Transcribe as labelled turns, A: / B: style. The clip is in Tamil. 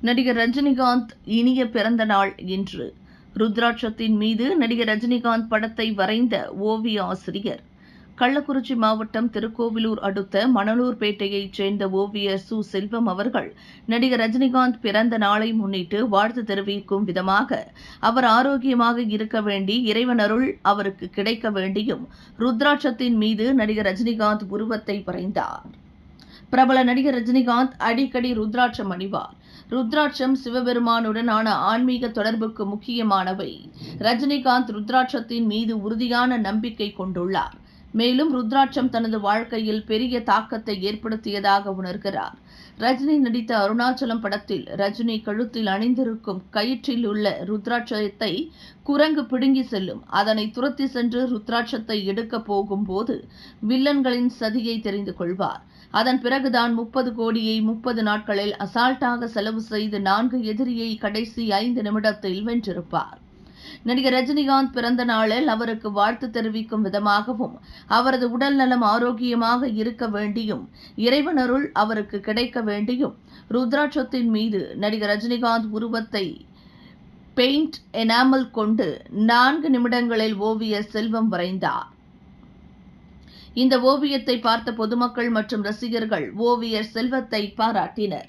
A: நடிகர் ரஜினிகாந்த் இனிய பிறந்த நாள் இன்று. ருத்ராட்சத்தின் மீது நடிகர் ரஜினிகாந்த் படத்தை வரைந்த ஓவிய ஆசிரியர். கள்ளக்குறிச்சி மாவட்டம் திருக்கோவிலூர் அடுத்த மணலூர்பேட்டையைச் சேர்ந்த ஓவியர் சு. செல்வம் அவர்கள் நடிகர் ரஜினிகாந்த் பிறந்த நாளை முன்னிட்டு வாழ்த்து தெரிவிக்கும் விதமாக அவர் ஆரோக்கியமாக இருக்க வேண்டி இறைவனருள் அவருக்கு கிடைக்க வேண்டியும் ருத்ராட்சத்தின் மீது நடிகர் ரஜினிகாந்த் உருவத்தை வரைந்தார். பிரபல நடிகர் ரஜினிகாந்த் அடிக்கடி ருத்ராட்சம் அணிவார். ருத்ராட்சம் சிவபெருமானுடனான ஆன்மீக தொடர்புக்கு முக்கியமானவை. ரஜினிகாந்த் ருத்ராட்சத்தின் மீது உறுதியான நம்பிக்கை கொண்டுள்ளார். மேலும் ருத்ராட்சம் தனது வாழ்க்கையில் பெரிய தாக்கத்தை ஏற்படுத்தியதாக உணர்கிறார். ரஜினி நடித்த அருணாச்சலம் படத்தில் ரஜினி கழுத்தில் அணிந்திருக்கும் கயிற்றில் உள்ள ருத்ராட்சத்தை குரங்கு பிடுங்கி செல்லும். அதனை துரத்தி சென்று ருத்ராட்சத்தை எடுக்க போகும்போது வில்லன்களின் சதியை தெரிந்து கொள்வார். அதன் பிறகுதான் முப்பது கோடியை முப்பது நாட்களில் அசால்ட்டாக செலவு செய்து நான்கு எதிரியை கடைசி ஐந்து நிமிடத்தில் வென்றிருப்பார். நடிகர் ரஜினிகாந்த் பிறந்த நாளில் அவருக்கு வாழ்த்து தெரிவிக்கும் விதமாகவும் அவரது உடல் நலம் ஆரோக்கியமாக இருக்க வேண்டியும் இறைவனருள் அவருக்கு கிடைக்க வேண்டியும் ருத்ராட்சத்தின் மீது நடிகர் ரஜினிகாந்த் உருவத்தை பெயிண்ட் எனாமல் கொண்டு நான்கு நிமிடங்களில் ஓவியர் செல்வம் வரைந்தார். இந்த ஓவியத்தை பார்த்த பொதுமக்கள் மற்றும் ரசிகர்கள் ஓவியர் செல்வத்தை பாராட்டினர்.